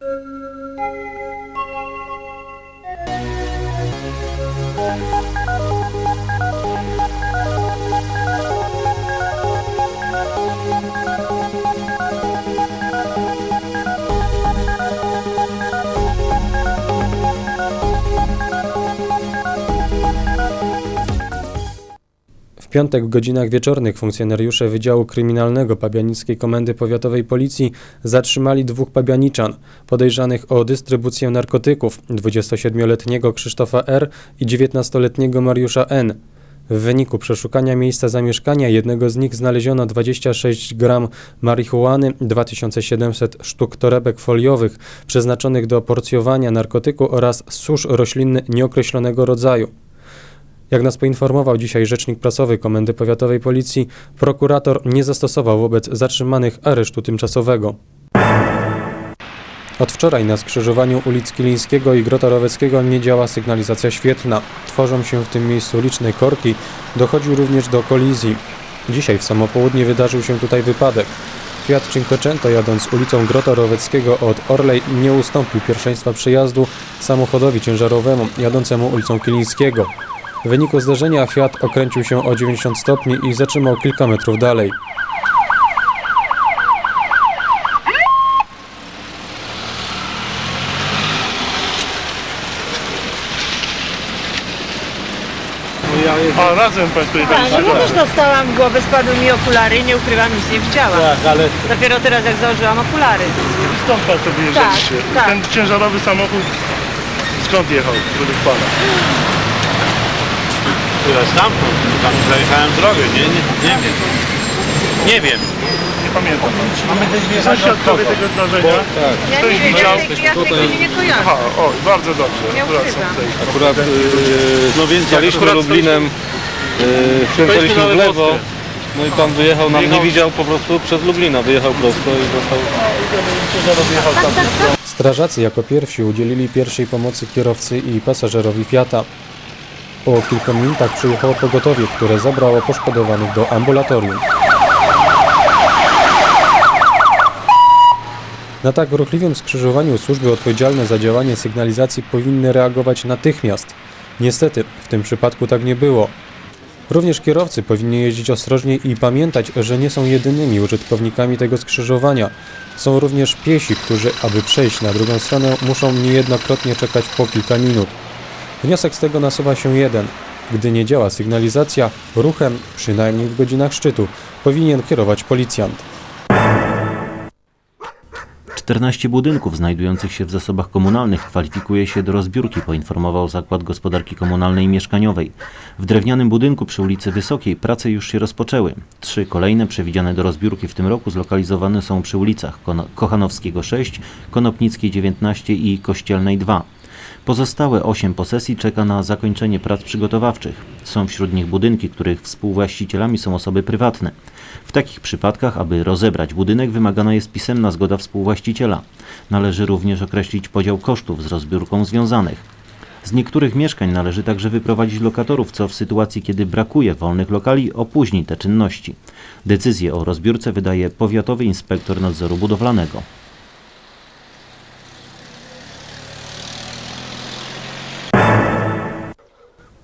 W piątek w godzinach wieczornych funkcjonariusze Wydziału Kryminalnego Pabianickiej Komendy Powiatowej Policji zatrzymali dwóch pabianiczan podejrzanych o dystrybucję narkotyków 27-letniego Krzysztofa R. i 19-letniego Mariusza N. W wyniku przeszukania miejsca zamieszkania jednego z nich znaleziono 26 gram marihuany, 2700 sztuk torebek foliowych przeznaczonych do porcjowania narkotyku oraz susz roślinny nieokreślonego rodzaju. Jak nas poinformował dzisiaj rzecznik prasowy Komendy Powiatowej Policji, prokurator nie zastosował wobec zatrzymanych aresztu tymczasowego. Od wczoraj na skrzyżowaniu ulic Kilińskiego i Grota Roweckiego nie działa sygnalizacja świetna. Tworzą się w tym miejscu liczne korki, dochodzi również do kolizji. Dzisiaj w samo południe wydarzył się tutaj wypadek. Fiat Cinquecento jadąc ulicą Grota Roweckiego od Orlej nie ustąpił pierwszeństwa przejazdu samochodowi ciężarowemu jadącemu ulicą Kilińskiego. W wyniku zdarzenia Fiat okręcił się o 90 stopni i zatrzymał kilka metrów dalej. A, razem Państwo jechaliście, no tak. też dostałam w głowę, spadły mi okulary, nie ukrywam, nic nie widziałam. Tak, ale Dopiero teraz jak założyłam okulary. stąd Państwo wyjeżdżaliście. Tak, tak. Ten ciężarowy samochód skąd jechał według Pana? Chyba stamtąd, tam zajechałem drogę, nie, nie, nie wiem. Nie wiem. Nie pamiętam. Są świadkowie tego zdarzenia? Ja Ktoś nie wiem, ja tej, ja godziny nie kojarzę. Aha, o, bardzo dobrze. Nie Wracam ukrywam. tutaj. Akurat yy, No więc staliśmy akurat Lublinem, yy, skręcaliśmy na w lewo, no i pan wyjechał, nam nie widział po prostu przez Lublina, wyjechał prosto i został... Ciężarowy jechał tam. Strażacy jako pierwsi udzielili pierwszej pomocy kierowcy i pasażerowi Fiata. Po kilku minutach przyjechało pogotowie, które zabrało poszkodowanych do ambulatorium. Na tak ruchliwym skrzyżowaniu służby odpowiedzialne za działanie sygnalizacji powinny reagować natychmiast. Niestety, w tym przypadku tak nie było. Również kierowcy powinni jeździć ostrożnie i pamiętać, że nie są jedynymi użytkownikami tego skrzyżowania. Są również piesi, którzy, aby przejść na drugą stronę, muszą niejednokrotnie czekać po kilka minut. Wniosek z tego nasuwa się jeden. Gdy nie działa sygnalizacja, ruchem, przynajmniej w godzinach szczytu, powinien kierować policjant. 14 budynków znajdujących się w zasobach komunalnych kwalifikuje się do rozbiórki, poinformował Zakład Gospodarki Komunalnej i Mieszkaniowej. W drewnianym budynku przy ulicy Wysokiej prace już się rozpoczęły. Trzy kolejne przewidziane do rozbiórki w tym roku zlokalizowane są przy ulicach Kochanowskiego 6, Konopnickiej 19 i Kościelnej 2. Pozostałe 8 posesji czeka na zakończenie prac przygotowawczych. Są wśród nich budynki, których współwłaścicielami są osoby prywatne. W takich przypadkach, aby rozebrać budynek, wymagana jest pisemna zgoda współwłaściciela. Należy również określić podział kosztów z rozbiórką związanych. Z niektórych mieszkań należy także wyprowadzić lokatorów, co w sytuacji, kiedy brakuje wolnych lokali, opóźni te czynności. Decyzję o rozbiórce wydaje powiatowy inspektor nadzoru budowlanego.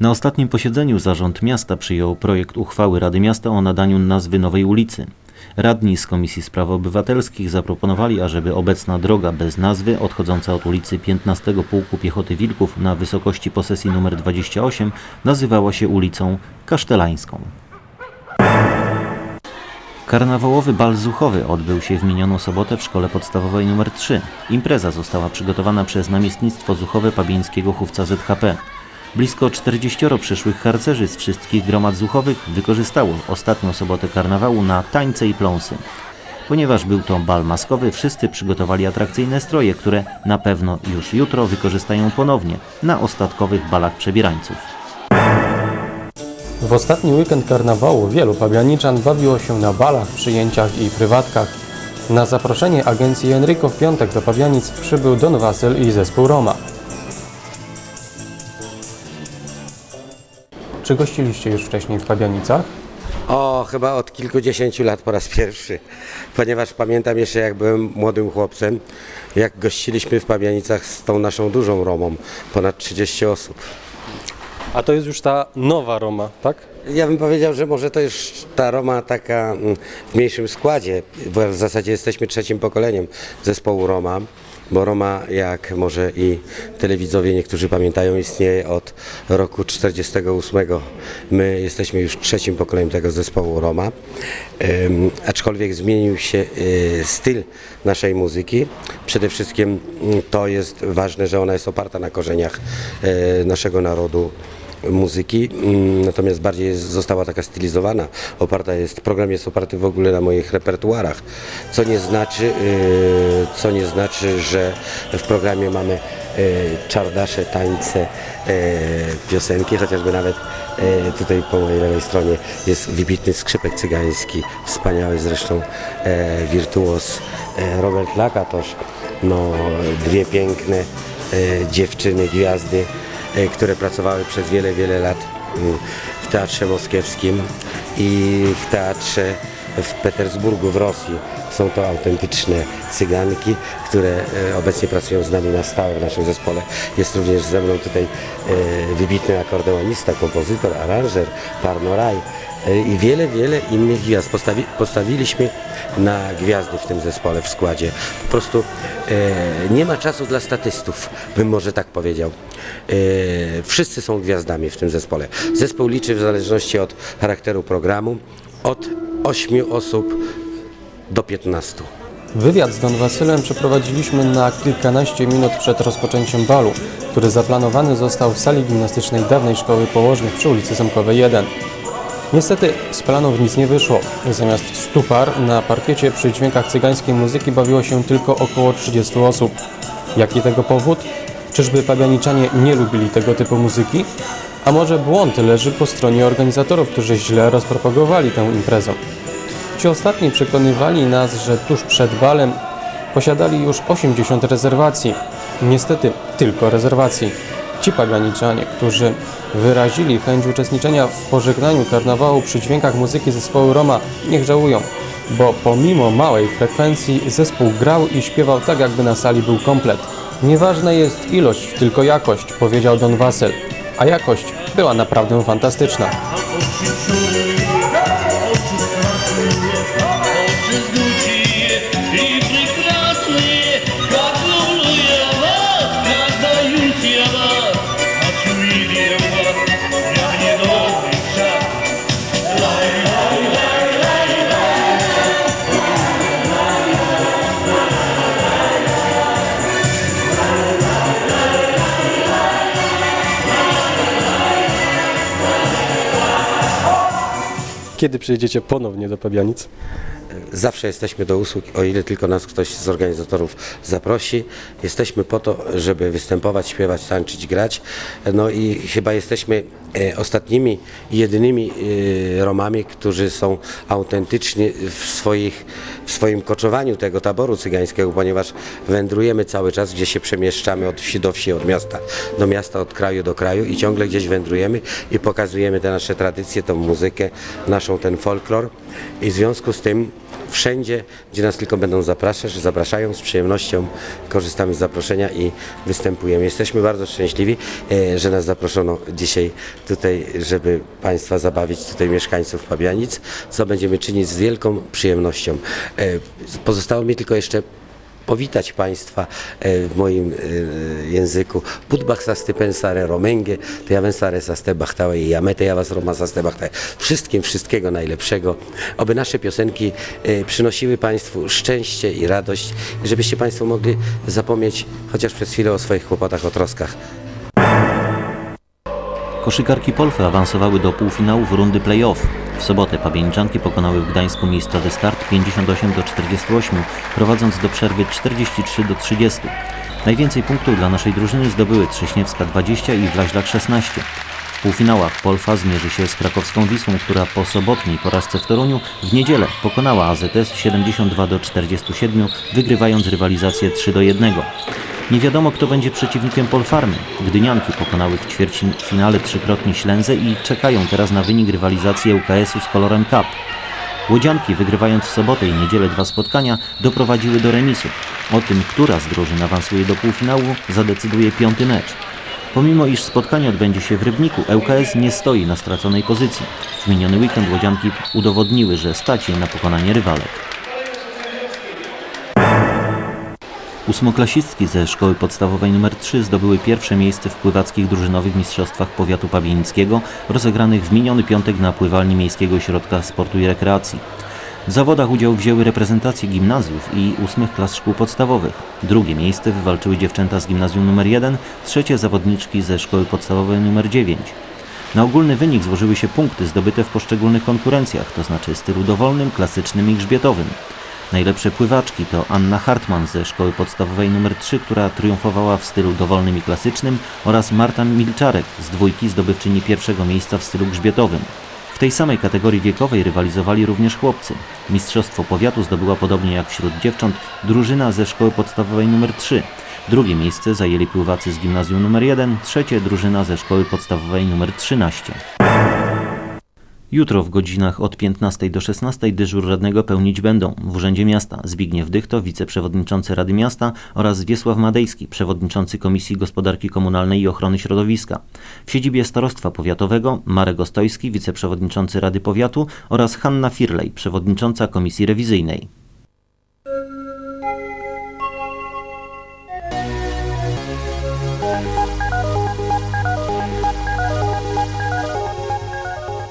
Na ostatnim posiedzeniu zarząd miasta przyjął projekt uchwały Rady Miasta o nadaniu nazwy nowej ulicy. Radni z Komisji Spraw Obywatelskich zaproponowali, ażeby obecna droga bez nazwy, odchodząca od ulicy 15 Pułku Piechoty Wilków na wysokości posesji nr 28, nazywała się ulicą Kasztelańską. Karnawałowy bal zuchowy odbył się w minioną sobotę w szkole podstawowej nr 3. Impreza została przygotowana przez namiestnictwo zuchowe Pabieńskiego Chówca ZHP. Blisko 40 przyszłych harcerzy z wszystkich gromad zuchowych wykorzystało ostatnią sobotę karnawału na tańce i pląsy. Ponieważ był to bal maskowy, wszyscy przygotowali atrakcyjne stroje, które na pewno już jutro wykorzystają ponownie na ostatkowych balach przebierańców. W ostatni weekend karnawału wielu pabianiczan bawiło się na balach, przyjęciach i prywatkach. Na zaproszenie agencji Enrico w piątek do Pabianic przybył Don Wasyl i zespół Roma. Czy gościliście już wcześniej w Pabianicach? O, chyba od kilkudziesięciu lat po raz pierwszy, ponieważ pamiętam jeszcze jak byłem młodym chłopcem, jak gościliśmy w Pabianicach z tą naszą dużą Romą, ponad 30 osób. A to jest już ta nowa Roma, tak? Ja bym powiedział, że może to już ta Roma taka mm, w mniejszym składzie, bo w zasadzie jesteśmy trzecim pokoleniem zespołu Roma, bo Roma, jak może i telewidzowie niektórzy pamiętają, istnieje od roku 48. My jesteśmy już trzecim pokoleniem tego zespołu Roma, aczkolwiek zmienił się y, styl naszej muzyki. Przede wszystkim mm, to jest ważne, że ona jest oparta na korzeniach y, naszego narodu muzyki, mm, natomiast bardziej została taka stylizowana, oparta jest, program jest oparty w ogóle na moich repertuarach, co nie znaczy, yy, co nie znaczy, że w programie mamy yy, czardasze, tańce, yy, piosenki, chociażby nawet tutaj po mojej lewej stronie jest wybitny skrzypek cygański, wspaniały zresztą wirtuos Robert Lakatosz, no dwie piękne dziewczyny, gwiazdy, które pracowały przez wiele, wiele lat mm, w Teatrze Moskiewskim i w Teatrze w Petersburgu w Rosji. Są to autentyczne cyganki, które e, obecnie pracują z nami na stałe w naszym zespole. Jest również ze mną tutaj e, wybitny akordeonista, kompozytor, aranżer, Parnoraj e, i wiele, wiele innych gwiazd. Postawi, postawiliśmy na gwiazdy w tym zespole, w składzie. Po prostu e, nie ma czasu dla statystów, bym może tak powiedział. E, wszyscy są gwiazdami w tym zespole. Zespół liczy w zależności od charakteru programu od 8 osób do 15. Wywiad z Don Wasylem przeprowadziliśmy na kilkanaście minut przed rozpoczęciem balu, który zaplanowany został w sali gimnastycznej dawnej szkoły położnych przy ulicy Zamkowej 1. Niestety z planów nic nie wyszło. Zamiast 100 par na parkiecie przy dźwiękach cygańskiej muzyki bawiło się tylko około 30 osób. Jaki tego powód? Czyżby pabianiczanie nie lubili tego typu muzyki? A może błąd leży po stronie organizatorów, którzy źle rozpropagowali tę imprezę? Ci ostatni przekonywali nas, że tuż przed balem posiadali już 80 rezerwacji. Niestety tylko rezerwacji. Ci paganiczanie, którzy wyrazili chęć uczestniczenia w pożegnaniu karnawału przy dźwiękach muzyki zespołu Roma, niech żałują, bo pomimo małej frekwencji zespół grał i śpiewał tak, jakby na sali był komplet. Nieważna jest ilość, tylko jakość, powiedział Don Wasyl. A jakość była naprawdę fantastyczna. Oczy Kiedy przyjedziecie ponownie do Pabianic? Zawsze jesteśmy do usług, o ile tylko nas ktoś z organizatorów zaprosi. Jesteśmy po to, żeby występować, śpiewać, tańczyć, grać. No i chyba jesteśmy ostatnimi i jedynymi e, Romami, którzy są autentyczni w, swoich, w swoim koczowaniu tego taboru cygańskiego, ponieważ wędrujemy cały czas, gdzie się przemieszczamy od wsi do wsi, od miasta do miasta, od kraju do kraju i ciągle gdzieś wędrujemy i pokazujemy te nasze tradycje, tą muzykę, naszą ten folklor. I w związku z tym wszędzie, gdzie nas tylko będą zapraszać, zapraszają z przyjemnością, korzystamy z zaproszenia i występujemy. Jesteśmy bardzo szczęśliwi, e, że nas zaproszono dzisiaj tutaj, żeby Państwa zabawić, tutaj mieszkańców Pabianic, co będziemy czynić z wielką przyjemnością. E, Pozostało mi tylko jeszcze powitać Państwa e, w moim e, języku. Budbach saste pensare romęgie, to ja pensare saste bachtałe i jamete ja was roma saste bachtałe. Wszystkim wszystkiego najlepszego. Oby nasze piosenki e, przynosiły Państwu szczęście i radość, żebyście Państwo mogli zapomnieć chociaż przez chwilę o swoich kłopotach, o troskach. Koszykarki Polfy awansowały do półfinałów rundy play-off. W sobotę pabianiczanki pokonały w Gdańsku miejsca de start 58 do 48, prowadząc do przerwy 43 do 30. Najwięcej punktów dla naszej drużyny zdobyły Trześniewska 20 i Wlaźlak 16. W półfinałach Polfa zmierzy się z krakowską Wisłą, która po sobotniej porażce w Toruniu w niedzielę pokonała AZS 72 do 47, wygrywając rywalizację 3 do 1. Nie wiadomo, kto będzie przeciwnikiem Polfarmy. Gdynianki pokonały w ćwierćfinale trzykrotnie Ślęzę i czekają teraz na wynik rywalizacji ŁKS-u z kolorem Cup. Łodzianki, wygrywając w sobotę i niedzielę dwa spotkania, doprowadziły do remisu. O tym, która z drużyn awansuje do półfinału, zadecyduje piąty mecz. Pomimo iż spotkanie odbędzie się w Rybniku, ŁKS nie stoi na straconej pozycji. W miniony weekend Łodzianki udowodniły, że stać je na pokonanie rywalek. Ósmoklasistki ze szkoły podstawowej nr 3 zdobyły pierwsze miejsce w pływackich drużynowych mistrzostwach powiatu pabienickiego rozegranych w miniony piątek na pływalni Miejskiego Ośrodka Sportu i Rekreacji. W zawodach udział wzięły reprezentacje gimnazjów i ósmych klas szkół podstawowych. Drugie miejsce wywalczyły dziewczęta z gimnazjum nr 1, trzecie zawodniczki ze szkoły podstawowej nr 9. Na ogólny wynik złożyły się punkty zdobyte w poszczególnych konkurencjach, to znaczy stylu dowolnym, klasycznym i grzbietowym. Najlepsze pływaczki to Anna Hartmann ze szkoły podstawowej nr 3, która triumfowała w stylu dowolnym i klasycznym oraz Marta Milczarek z dwójki zdobywczyni pierwszego miejsca w stylu grzbietowym. W tej samej kategorii wiekowej rywalizowali również chłopcy. Mistrzostwo powiatu zdobyła podobnie jak wśród dziewcząt drużyna ze szkoły podstawowej nr 3. Drugie miejsce zajęli pływacy z gimnazjum nr 1, trzecie drużyna ze szkoły podstawowej nr 13. Jutro w godzinach od 15 do 16 dyżur radnego pełnić będą w Urzędzie Miasta Zbigniew Dychto, wiceprzewodniczący Rady Miasta oraz Wiesław Madejski, przewodniczący Komisji Gospodarki Komunalnej i Ochrony Środowiska. W siedzibie Starostwa Powiatowego Marek Ostojski, wiceprzewodniczący Rady Powiatu oraz Hanna Firlej, przewodnicząca Komisji Rewizyjnej.